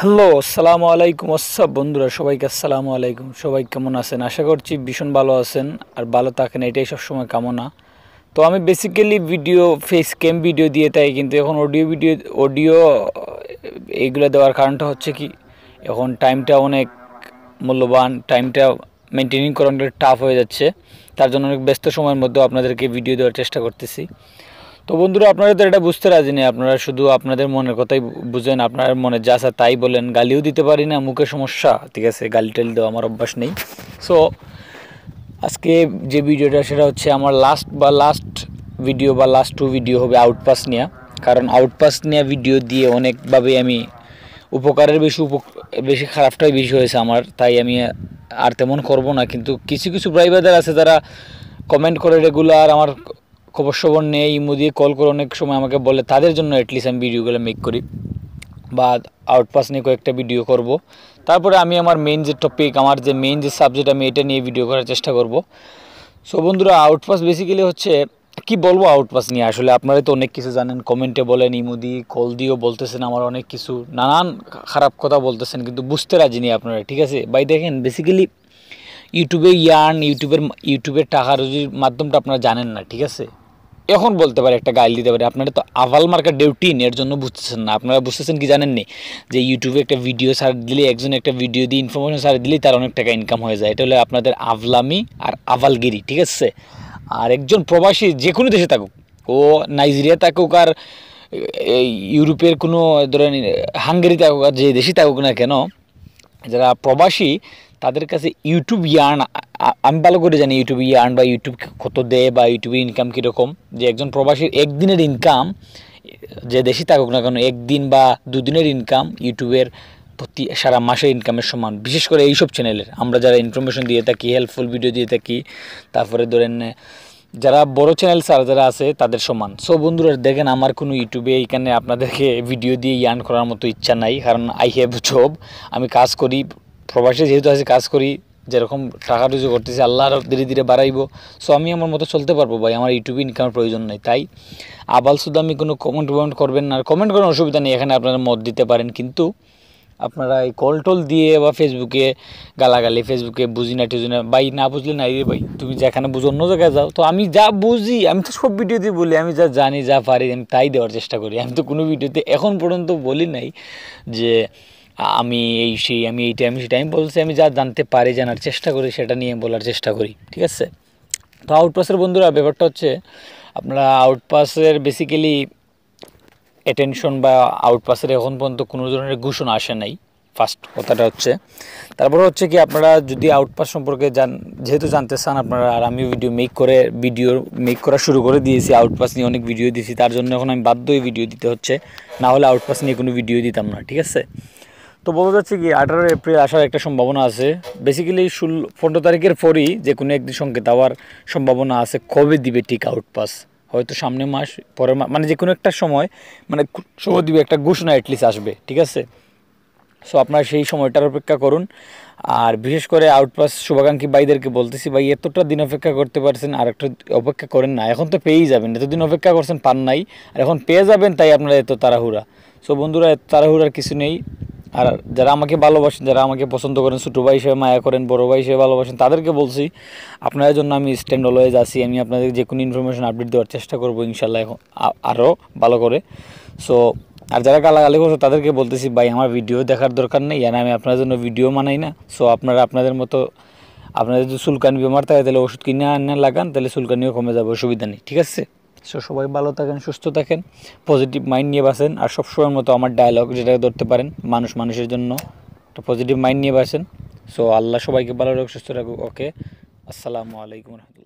Hello, আসসালামু আলাইকুম আসসাব বন্ধুরা, সবাইকে আসসালামু আলাইকুম। সবাই কেমন আছেন? আশা করছি ভীষণ ভালো আছেন আর ভালো থাকেন, এটাই সবসময় কামনা। তো আমি basically video face cam video দিয়ে তাই কিন্তু এখন অডিও ভিডিও অডিও এইগুলো দেওয়ার কারণটা হচ্ছে কি, এখন টাইমটা অনেক মূল্যবান টাইমটা মেনটেনিং করা অনেক টাফ হয়ে যাচ্ছে। তার জন্য অনেক ব্যস্ত সময়ের মধ্যেও আপনাদেরকে ভিডিও দেওয়ার চেষ্টা করতেছি। তো বন্ধুরা, আপনারা তো এটা বুঝতে রাজি নেই। আপনারা শুধু আপনাদের মনের কথাই বুঝেন, আপনার মনে যা আসা তাই বলেন। গালিও দিতে পারি না, মুখে সমস্যা, ঠিক আছে? গালি টালি দেওয়া আমার অভ্যাস নেই। সো আজকে যে ভিডিওটা, সেটা হচ্ছে আমার লাস্ট বা লাস্ট ভিডিও বা লাস্ট টু ভিডিও হবে আউটপাস নেওয়া কারণ আউটপাস নেওয়া ভিডিও দিয়ে অনেকভাবে আমি উপকারের বেশি উপ বেশি খারাপটাই বেশি হয়েছে আমার। তাই আমি আর তেমন করব না। কিন্তু কিছু কিছু প্রাইভেটার আছে যারা কমেন্ট করে রেগুলার আমার খবর সবর নেই ইমো দিয়ে কল করে অনেক সময় আমাকে বলে, তাদের জন্য অ্যাটলিস্ট আমি ভিডিওগুলো মেক করি। বা আউটপাস নিয়ে কয়েকটা ভিডিও করব। তারপরে আমি আমার মেইন যে টপিক আমার যে মেইন যে সাবজেক্ট আমি এটা নিয়ে ভিডিও করার চেষ্টা করব। সো বন্ধুরা আউটপাস বেসিক্যালি হচ্ছে, কি বলব আউটপাস নিয়ে? আসলে আপনারা তো অনেক কিছু জানেন কমেন্টে বলেন, ইমুদি কল দিয়েও বলতেছেন, আমার অনেক কিছু নানান খারাপ কথা বলতেছেন, কিন্তু বুঝতে রাজি নেই আপনারা, ঠিক আছে? বাই দেখেন বেসিক্যালি ইউটিউবে ইয়ার্ন ইউটিউবের ইউটিউবের টাকা রুজির মাধ্যমটা আপনারা জানেন না, ঠিক আছে? এখন বলতে পারে একটা গাইল দিতে পারে। আপনারা তো আভাল মার্কা ডিউটিন এর জন্য বুঝতেছেন না। আপনারা বুঝতেছেন কি জানেন নি? যে ইউটিউবে একটা ভিডিও সার দিলে, একজন একটা ভিডিও দিয়ে ইনফরমেশন সার দিলে তার অনেক টাকা ইনকাম হয়ে যায়। এটা হলো আপনাদের আভলামি আর আভালগিরি, ঠিক আছে? আর একজন প্রবাসী যে কোনো দেশে থাকুক, ও নাইজেরিয়া থাকুক আর ইউরোপের কোনো ধরেন হাঙ্গেরি থাকুক আর যে দেশই থাকুক না কেন, যারা প্রবাসী, তাদের কাছে ইউটিউব ইয়ার্ন আমি ভালো করে জানি ইউটিউব ইয়ার্ন বা ইউটিউব কত দেয় বা ইউটিউবের ইনকাম কীরকম। যে একজন প্রবাসীর একদিনের ইনকাম যে দেশে থাকুক না কেন, একদিন বা দুদিনের ইনকাম ইউটিউবের প্রতি সারা মাসের ইনকামের সমান। বিশেষ করে এইসব চ্যানেলের আমরা যারা ইনফরমেশন দিয়ে থাকি হেল্পফুল ভিডিও দিয়ে থাকি, তারপরে ধরেন, যারা বড় চ্যানেল স্যার যারা আছে, তাদের সমান। সো বন্ধুরা, দেখেন আমার কোনো ইউটিউবে এইখানে আপনাদেরকে ভিডিও দিয়ে ইয়ার্ন করার মতো ইচ্ছা নাই। কারণ আই হ্যাভ জব আমি কাজ করি, প্রবাসে যেহেতু আছে, কাজ করি যেরকম টাকা রুজু করতেছি, আল্লাহ আরও ধীরে ধীরে বাড়াইবো। সো আমি আমার মতো চলতে পারব ভাই, আমার ইউটিউবে ইনকামের প্রয়োজন নেই। তাই আবাল শুধু আমি কোনো কমেন্ট কমেন্ট করবেন না, আর কমেন্ট করার অসুবিধা নেই, এখানে আপনারা মত দিতে পারেন। কিন্তু আপনারা এই কল টল দিয়ে বা ফেসবুকে গালাগালি ফেসবুকে বুঝি না টুঝি না, ভাই না বুঝলে নাই রে ভাই, তুমি যেখানে বুঝো, অন্য জায়গায় যাও। তো আমি যা বুঝি, আমি তো সব ভিডিওতে বলি, আমি যা জানি, যা পারি, আমি তাই দেওয়ার চেষ্টা করি। আমি তো কোনো ভিডিওতে এখন পর্যন্ত বলি নাই যে আমি এই সেই, আমি এইটা আমি সেটা আমি বলছি, আমি যা জানতে পারি, জানার চেষ্টা করি, সেটা নিয়ে বলার চেষ্টা করি, ঠিক আছে? তো আউটপাসের বন্ধুরা, ব্যাপারটা হচ্ছে, আপনারা আউটপাসের বেসিক্যালি অ্যাটেনশন বা আউটপাসের এখন পর্যন্ত কোনো ধরনের ঘোষণা আসে নাই ফার্স্ট কথাটা হচ্ছে। তারপর হচ্ছে কি, আপনারা যদি আউটপাস সম্পর্কে জান, যেহেতু জানতে চান, আপনারা আর আমি ভিডিও মেক করে ভিডিও মেক করা শুরু করে দিয়েছি আউটপাস নিয়ে অনেক ভিডিও দিয়েছি, তার জন্য এখন আমি বাধ্য ভিডিও দিতে হচ্ছে, না হলে আউটপাস নিয়ে কোনো ভিডিও দিতাম না, ঠিক আছে? তো বলা যাচ্ছে কি, আঠারো এপ্রিল আসার একটা সম্ভাবনা আছে। বেসিক্যালি ষোল, পনেরো তারিখের পরই যে কোনো একদিন সংকেত আবার সম্ভাবনা আছে, কবে দিবে ঠিক আউটপাস হয়তো সামনে মাস, পরের মাস মানে যে কোনো একটা সময় মানে সময় দিবে একটা ঘোষণা অ্যাটলিস্ট আসবে, ঠিক আছে? সো আপনারা সেই সময়টার অপেক্ষা করুন। আর বিশেষ করে আউটপাস শুভাকাঙ্ক্ষী ভাইদেরকে বলতেছি, ভাই, এতটা দিন অপেক্ষা করতে পারছেন, আর একটা অপেক্ষা করেন না। এখন তো পেয়েই যাবেন, এতদিন অপেক্ষা করছেন, পান নাই। আর এখন পেয়ে যাবেন, তাই আপনারা এত তাড়াহুড়া। সো বন্ধুরা, এত তাড়াহুড়ার কিছু নেই। আর যারা আমাকে ভালোবাসেন, যারা আমাকে পছন্দ করেন, ছোটো ভাই হিসেবে মায়া করেন, বড়ো ভাই হিসেবে ভালোবাসেন, তাদেরকে বলছি, আপনাদের জন্য আমি স্ট্যান্ড অলওয়েজ আছি। আমি আপনাদের যে কোনো ইনফরমেশন আপডেট দেওয়ার চেষ্টা করব ইনশাল্লাহ এখন আরও ভালো করে। সো আর যারা গালাগালি করছ, তাদেরকে বলতেছি, ভাই, আমার ভিডিও দেখার দরকার নেই, আর আমি আপনাদের জন্য ভিডিও মানাই না। সো আপনারা আপনাদের মতো, আপনাদের যদি চুলকানি বেমার থাকে, তাহলে ওষুধ কিনে আনে লাগান, তাহলে চুলকানিও কমে যাবে, অসুবিধা নেই, ঠিক আছে? সো সবাই ভালো থাকেন, সুস্থ থাকেন পজিটিভ মাইন্ড নিয়ে বাসেন আর সবসময়ের মতো আমার ডায়লগ যেটাকে ধরতে পারেন, মানুষ মানুষের জন্য একটা পজিটিভ মাইন্ড নিয়ে বাসেন সো আল্লাহ সবাইকে ভালো রাখুক, সুস্থ রাখুক ওকে আসসালামু আলাইকুম রহমতুল্লাহ।